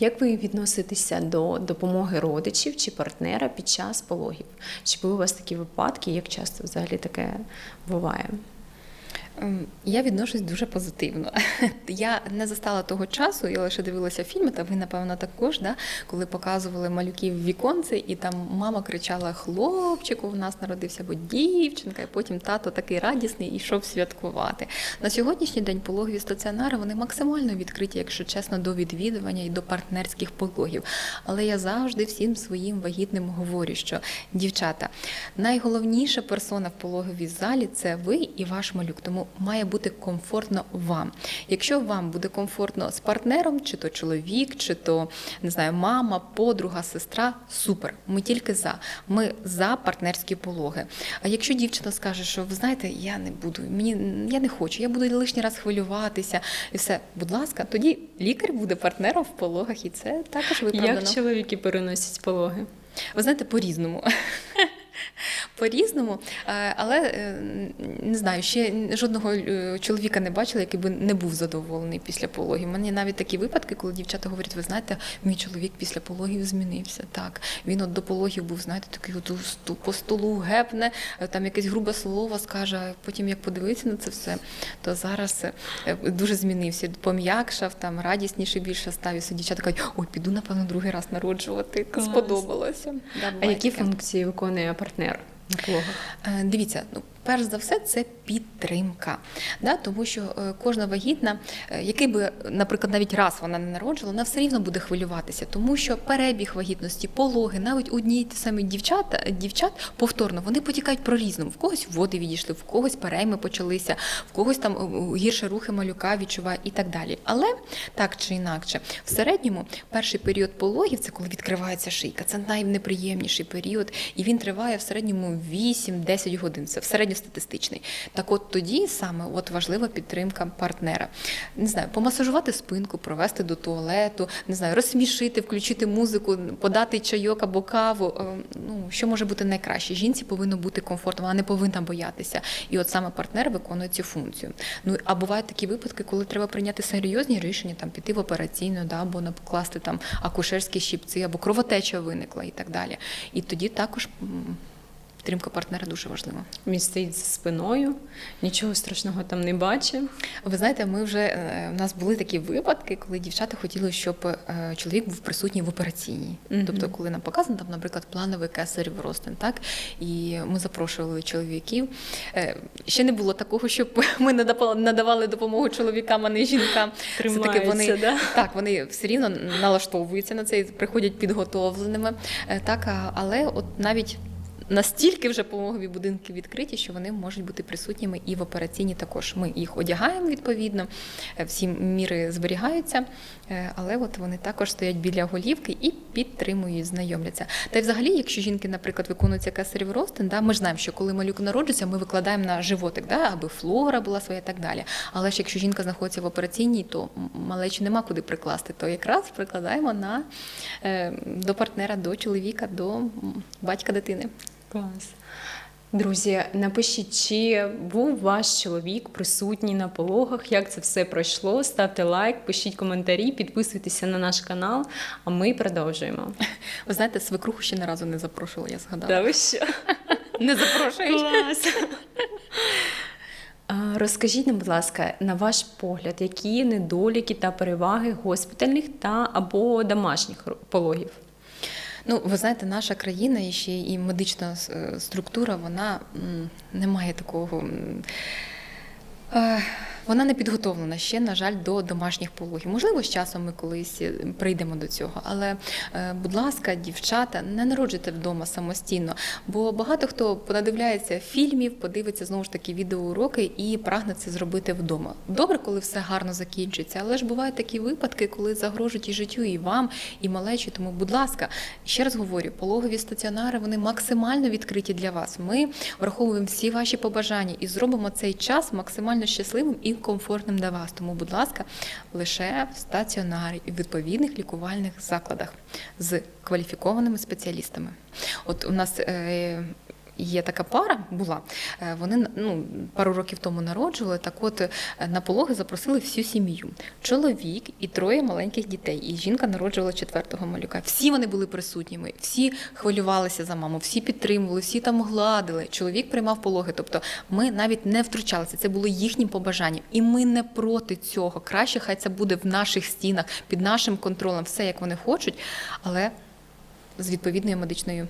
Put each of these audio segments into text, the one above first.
Як ви відноситеся до допомоги родичів чи партнера під час пологів? Чи були у вас такі випадки? Як часто взагалі таке буває? Ем, Я відношусь дуже позитивно. Я не застала того часу, я лише дивилася фільми, та ви, напевно, також, да, коли показували малюків в віконце, і там мама кричала: Хлопчику, в нас народився або дівчинка, і потім тато такий радісний і йшов святкувати. На сьогоднішній день пологові стаціонари вони максимально відкриті, якщо чесно, до відвідування і до партнерських пологів. Але я завжди всім своїм вагітним говорю, що дівчата, найголовніша персона в пологовій залі це ви і ваш малюк. Тому має бути комфортно вам. Якщо вам буде комфортно з партнером, чи то чоловік, чи то не знаю, мама, подруга, сестра, супер. Ми тільки за. Ми за партнерські пологи. А якщо дівчина скаже, що ви знаєте, я не буду, мені я не хочу, я буду лишній раз хвилюватися, і все, будь ласка, тоді лікар буде партнером в пологах, і це також виправдано. Як чоловіки переносять пологи? Ви знаєте, по-різному. По-різному, Е, але е, не знаю, ще жодного е, чоловіка не бачила, який би не був задоволений після пологів. У мене навіть такі випадки, коли дівчата говорять, ви знаєте, мій чоловік після пологів змінився. Так, він от до пологів був, знаєте, такий от по столу гепне, там якесь грубе слово скаже. а Потім як подивитися на це все, то зараз дуже змінився. Пом'якшав, там радісніший більше став. І дівчата кажуть, ой, піду напевно другий раз народжувати. Клас. Сподобалося. Да, А які таке. функції виконує партнер на пологах? Е, Дивіться, ну перш за все, це підтримка. Да? Тому що е, кожна вагітна, е, який би, наприклад, навіть раз вона не народжувала, вона все рівно буде хвилюватися, тому що перебіг вагітності, пологи, навіть одні ті самі дівчата, дівчат повторно вони потікають про різному. В когось води відійшли, в когось перейми почалися, в когось там е, гірше рухи малюка відчуває і так далі. Але так чи інакше, в середньому перший період пологів це коли відкривається шийка. Це найнеприємніший період, і він триває в середньому 8-10 годин. Це в середньостатистичний. Так от тоді саме от важлива підтримка партнера. Не знаю, помасажувати спинку, провести до туалету, не знаю, розсмішити, включити музику, подати чайок або каву. Е, Ну що може бути найкраще? Жінці повинно бути комфортно, вона не повинна боятися. І от саме партнер виконує цю функцію. Ну а бувають такі випадки, коли треба прийняти серйозні рішення, там піти в операційну, да, або покласти там акушерські щипці, або кровотеча виникла і так далі. І тоді також. Підтримка партнера дуже важлива. Він стоїть за спиною, нічого страшного там не бачить. Ви знаєте, ми вже е, у нас були такі випадки, коли дівчата хотіли, щоб е, чоловік був присутній в операційній. Мгм. Тобто, коли нам показано, там, наприклад, плановий кесарів розтин, так і ми запрошували чоловіків. Е, Ще не було такого, щоб ми надавали- допомогу чоловікам, а не жінкам. Все-таки вони Тримаються, да? так, вони все рівно налаштовуються на це і приходять підготовленими. Так, але от навіть. Настільки вже пологові будинки відкриті, що вони можуть бути присутніми і в операційній також. Ми їх одягаємо відповідно, е, всі міри зберігаються, е, але от вони також стоять біля голівки і підтримують, знайомляться. Та й взагалі, якщо жінки, наприклад, виконується кесарів ростин, да, ми ж знаємо, що коли малюк народжується, ми викладаємо на животик, да, аби флора була своя і так далі. Але ж якщо жінка знаходиться в операційній, то малечі нема куди прикласти, то якраз прикладаємо на, е, до партнера, до чоловіка, до батька дитини. Клас. Друзі, напишіть, чи був ваш чоловік присутній на пологах, як це все пройшло. Ставте лайк, пишіть коментарі, підписуйтеся на наш канал, а ми продовжуємо. Ви знаєте, свекруху ще не разу не запрошувала, я згадала. Та ви що? Не запрошуєш. Клас. Розкажіть нам, будь ласка, на ваш погляд, які недоліки та переваги госпітальних та або домашніх пологів? Ну, ви знаєте, наша країна і ще і медична е, структура, вона не має такого. Вона не підготовлена ще, на жаль, до домашніх пологів. Можливо, з часом ми колись е, прийдемо до цього. Але, е, будь ласка, дівчата, не народжуйте вдома самостійно, бо багато хто понадивляється фільмів, подивиться знову ж таки відеоуроки і прагне це зробити вдома. Добре, коли все гарно закінчується, але ж бувають такі випадки, коли загрожують і життю, і вам, і малечі. Тому, будь ласка, ще раз говорю, пологові стаціонари вони максимально відкриті для вас. Ми враховуємо всі ваші побажання і зробимо цей час максимально щасливим і комфортним для вас. Тому, будь ласка, лише в стаціонарі і відповідних лікувальних закладах з кваліфікованими спеціалістами. От у нас. Є така пара, була. е, Вони ну, пару років тому народжували. Так от е, на пологи запросили всю сім'ю. Чоловік і троє маленьких дітей. І жінка народжувала четвертого малюка. Всі вони були присутніми, всі хвилювалися за маму, всі підтримували, всі там гладили. Чоловік приймав пологи. Тобто ми навіть не втручалися. Це було їхнім побажанням. І ми не проти цього. Краще хай це буде в наших стінах, під нашим контролем, все як вони хочуть, але з відповідною медичною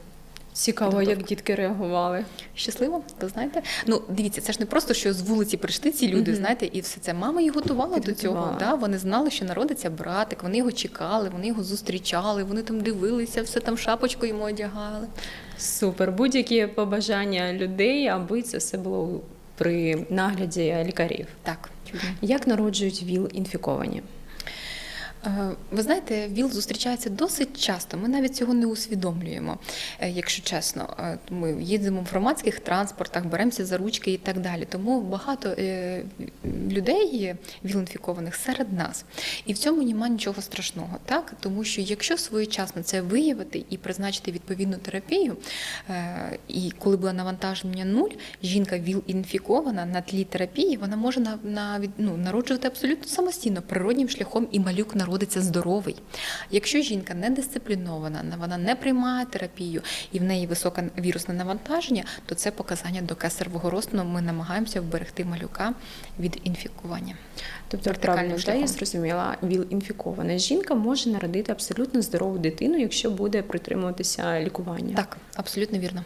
Цікаво, як дітки реагували. Щасливо, ви знаєте. Ну дивіться, це ж не просто що з вулиці прийшли ці люди, Мгм. знаєте, і все це мама їх готувала до цього. Да? Вони знали, що народиться братик, вони його чекали, вони його зустрічали, вони там дивилися, все там шапочку йому одягали. Супер. Будь-які побажання людей, аби це все було при нагляді лікарів. Так, Як народжують ВІЛ інфіковані? Е, Ви знаєте, ВІЛ зустрічається досить часто. Ми навіть цього не усвідомлюємо, е, якщо чесно. Е, Ми їздимо в громадських транспортах, беремося за ручки і так далі. Тому багато людей ВІЛ-інфікованих серед нас. І в цьому немає нічого страшного, так? Тому що якщо своєчасно це виявити і призначити відповідну терапію, і коли буде навантаження нуль, жінка ВІЛ-інфікована на тлі терапії, вона може на, на, ну, народжувати абсолютно самостійно, природнім шляхом, і малюк народиться здоровий. Якщо жінка не дисциплінована, на- вона не приймає терапію і в неї високе вірусне навантаження, то це показання до кесаревого розтину. Ми намагаємося вберегти малюка від інфікування. Тобто, правильно, да, я зрозуміла, ВІЛ інфікована жінка може народити абсолютно здорову дитину, якщо буде притримуватися лікування. Так, абсолютно вірно.